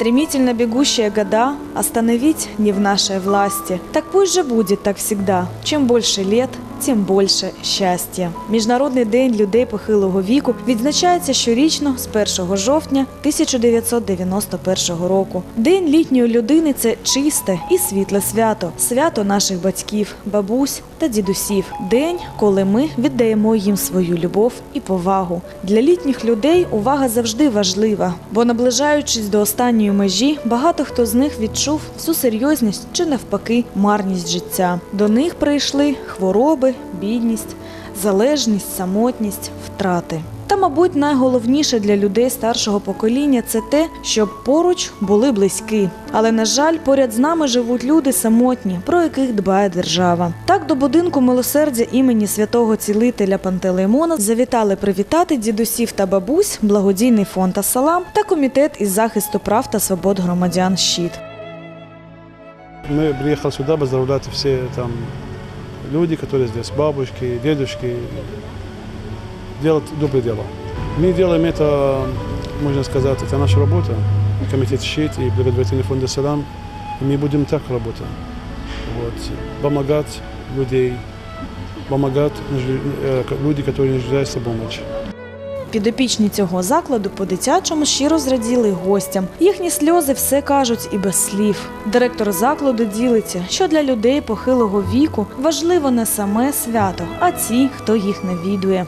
Стремительно бегущие года остановить не в нашей власти. Так пусть же будет так всегда. Чем больше лет, тим більше щастя. Міжнародний день людей похилого віку відзначається щорічно з 1 жовтня 1991 року. День літньої людини це чисте і світле свято, свято наших батьків, бабусь та дідусів. День, коли ми віддаємо їм свою любов і повагу. Для літніх людей увага завжди важлива, бо наближаючись до останньої межі, багато хто з них відчув всю серйозність чи навпаки марність життя. До них прийшли хвороби, бідність, залежність, самотність, втрати. Та, мабуть, найголовніше для людей старшого покоління це те, щоб поруч були близькі. Але на жаль, поряд з нами живуть люди самотні, про яких дбає держава. Так до будинку милосердя імені святого цілителя Пантелеймона завітали привітати дідусів та бабусь, благодійний фонд Асалам та комітет із захисту прав та свобод громадян Щит. Мы приехали сюда поздравлять все там люди, которые здесь, бабушки, дедушки, делать доброе дело. Мы делаем это, можно сказать, это наша работа, комитет «Щит» и благотворительный фонд «Салам». И мы будем так работать. Вот. Помогать людей, помогать нужд- э, люди, которые нуждаются в помощи. Підопічні цього закладу по-дитячому щиро зраділи гостям. Їхні сльози все кажуть і без слів. Директор закладу ділиться, що для людей похилого віку важливо не саме свято, а ті, хто їх навідує.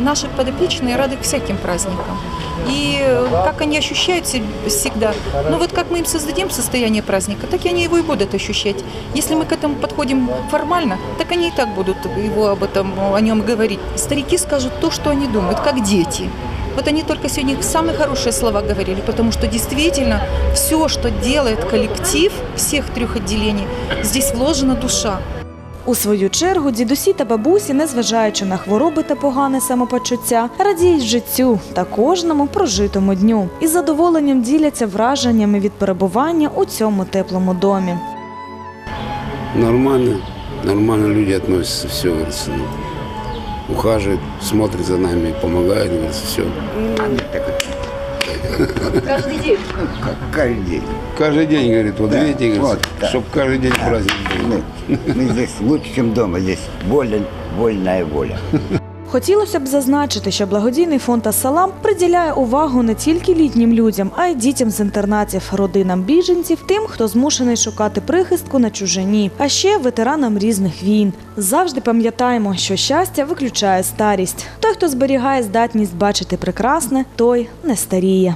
Наши подопечные рады всяким праздникам. И э, как они ощущают себя всегда, ну вот как мы им создадим состояние праздника, так и они его и будут ощущать. Если мы к этому подходим формально, так они и так будут его об этом, о нем говорить. Старики скажут то, что они думают, как дети. Вот они только сегодня самые хорошие слова говорили, потому что действительно все, что делает коллектив всех трех отделений, здесь вложена душа. У свою чергу дідусі та бабусі, незважаючи на хвороби та погане самопочуття, радіють життю та кожному прожитому дню і задоволенням діляться враженнями від перебування у цьому теплому домі. Нормально, нормально люди относятся, все, говорится, ну, ухаживают, смотрят за нами, помогают, говорится, все. Каждый день. Каждый день. Каждый день, говорит, вот Да, видите, говорится, вот, да. чтобы каждый день праздник был. Мы, мы здесь лучше, чем дома. Здесь воля, вольная воля. Хотілося б зазначити, що благодійний фонд Асалам приділяє увагу не тільки літнім людям, а й дітям з інтернатів, родинам біженців, тим, хто змушений шукати прихистку на чужині, а ще ветеранам різних війн. Завжди пам'ятаємо, що щастя виключає старість. Той, хто зберігає здатність бачити прекрасне, той не старіє.